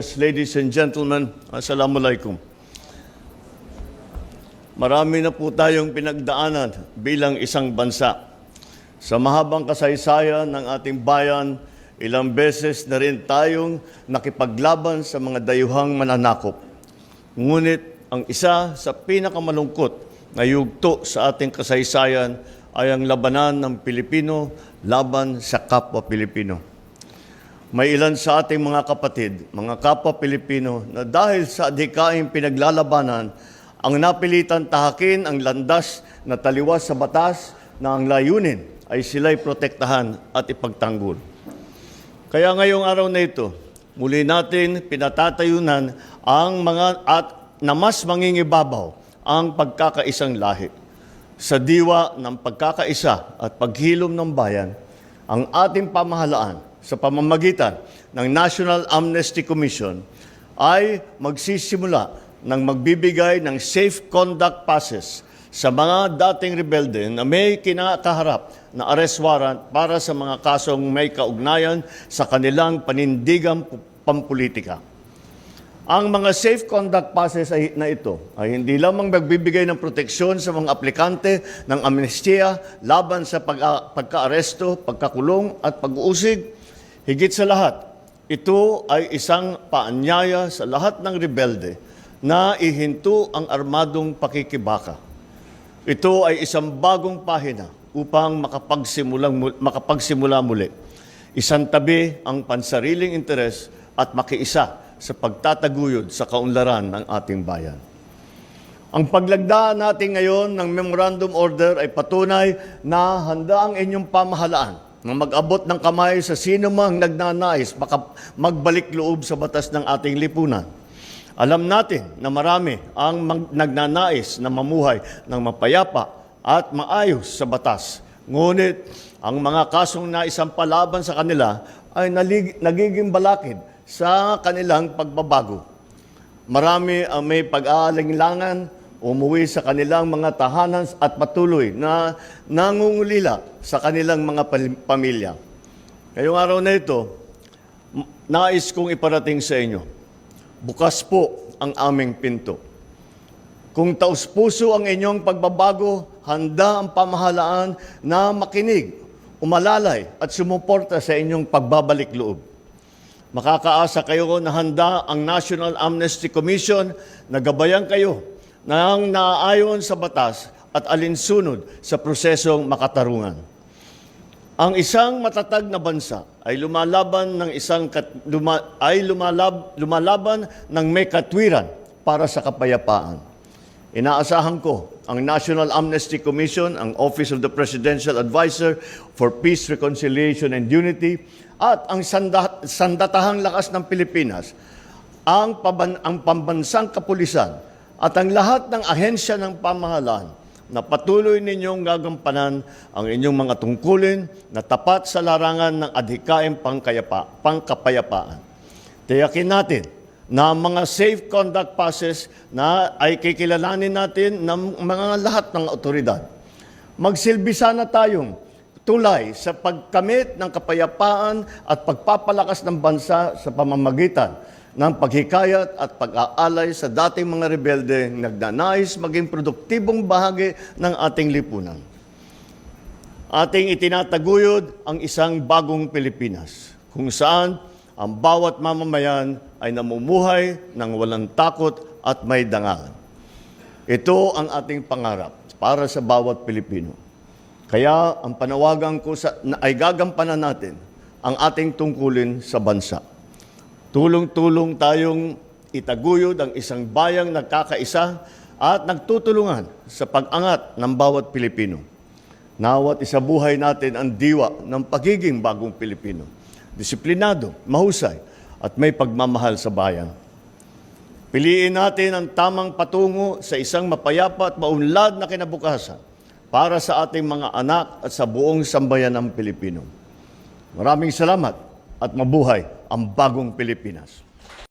Ladies and gentlemen, Assalamualaikum. Marami na po tayong pinagdaanan bilang isang bansa. Sa mahabang kasaysayan ng ating bayan, ilang beses na rin tayong nakipaglaban sa mga dayuhang mananakop. Ngunit ang isa sa pinakamalungkot na yugto sa ating kasaysayan ay ang labanan ng Pilipino laban sa kapwa Pilipino. May ilan sa ating mga kapatid, mga kapwa Pilipino, na dahil sa adhikaing pinaglalabanan, ang napilitan tahakin ang landas na taliwas sa batas na ang layunin ay sila'y protektahan at ipagtanggol. Kaya ngayong araw na ito, muli natin pinatatayunan ang mga at na mas mangingibabaw ang pagkakaisang lahi. Sa diwa ng pagkakaisa at paghilom ng bayan, ang ating pamahalaan sa pamamagitan ng National Amnesty Commission ay magsisimula ng magbibigay ng safe conduct passes sa mga dating rebelde na may kinakaharap na arrest warrant para sa mga kasong may kaugnayan sa kanilang panindigang pampolitika. Ang mga safe conduct passes na ito ay hindi lamang magbibigay ng proteksyon sa mga aplikante ng amnestiya laban sa pag, pagkaaresto, pagkakulong at pag-uusig. Higit sa lahat, ito ay isang paanyaya sa lahat ng rebelde na ihinto ang armadong pakikibaka. Ito ay isang bagong pahina upang makapagsimulang, makapagsimula muli. Isang tabi ang pansariling interes at makiisa sa pagtataguyod sa kaunlaran ng ating bayan. Ang paglagda natin ngayon ng Memorandum Order ay patunay na handa ang inyong pamahalaan na mag-abot ng kamay sa sino mang nagnanais maka- magbalik loob sa batas ng ating lipunan. Alam natin na marami ang nagnanais na mamuhay ng mapayapa at maayos sa batas. Ngunit ang mga kasong naisampalaban sa kanila ay nalig- nagiging balakid sa kanilang pagbabago. Marami ang may pag-aalinlangan, umuwi sa kanilang mga tahanan at patuloy na nangungulila sa kanilang mga pamilya. Ngayong araw na ito, nais kong iparating sa inyo, bukas po ang aming pinto. Kung taus-puso ang inyong pagbabago, handa ang pamahalaan na makinig, umalalay at sumuporta sa inyong pagbabalik loob. Makakaasa kayo na handa ang National Amnesty Commission na gabayan kayo ng naayon sa batas at alinsunod sa prosesong makatarungan. Ang isang matatag na bansa ay lumalaban ng isang kat, luma, ay lumalab, lumalaban ng may katwiran para sa kapayapaan. Inaasahan ko ang National Amnesty Commission, ang Office of the Presidential Advisor for Peace, Reconciliation and Unity at ang sanda, sandatahang lakas ng Pilipinas, ang, paban, ang pambansang kapulisan at ang lahat ng ahensya ng pamahalaan na patuloy ninyong gagampanan ang inyong mga tungkulin na tapat sa larangan ng adhikain pangkayapa, pangkapayapaan. Tiyakin natin na mga safe conduct passes na ay kikilalanin natin ng mga lahat ng otoridad. Magsilbi sana tayong tulay sa pagkamit ng kapayapaan at pagpapalakas ng bansa sa pamamagitan ng paghikayat at pag-aalay sa dating mga rebelde nagnanais maging produktibong bahagi ng ating lipunan. Ating itinataguyod ang isang bagong Pilipinas kung saan ang bawat mamamayan ay namumuhay ng walang takot at may dangal. Ito ang ating pangarap para sa bawat Pilipino. Kaya ang panawagan ko sa, na ay gagampanan natin ang ating tungkulin sa bansa. Tulong-tulong tayong itaguyod ang isang bayang nagkakaisa at nagtutulungan sa pag-angat ng bawat Pilipino. Nawat isabuhay natin ang diwa ng pagiging bagong Pilipino. Disiplinado, mahusay, at may pagmamahal sa bayan. Piliin natin ang tamang patungo sa isang mapayapa at maunlad na kinabukasan para sa ating mga anak at sa buong sambayan ng Pilipino. Maraming salamat at mabuhay ang bagong Pilipinas.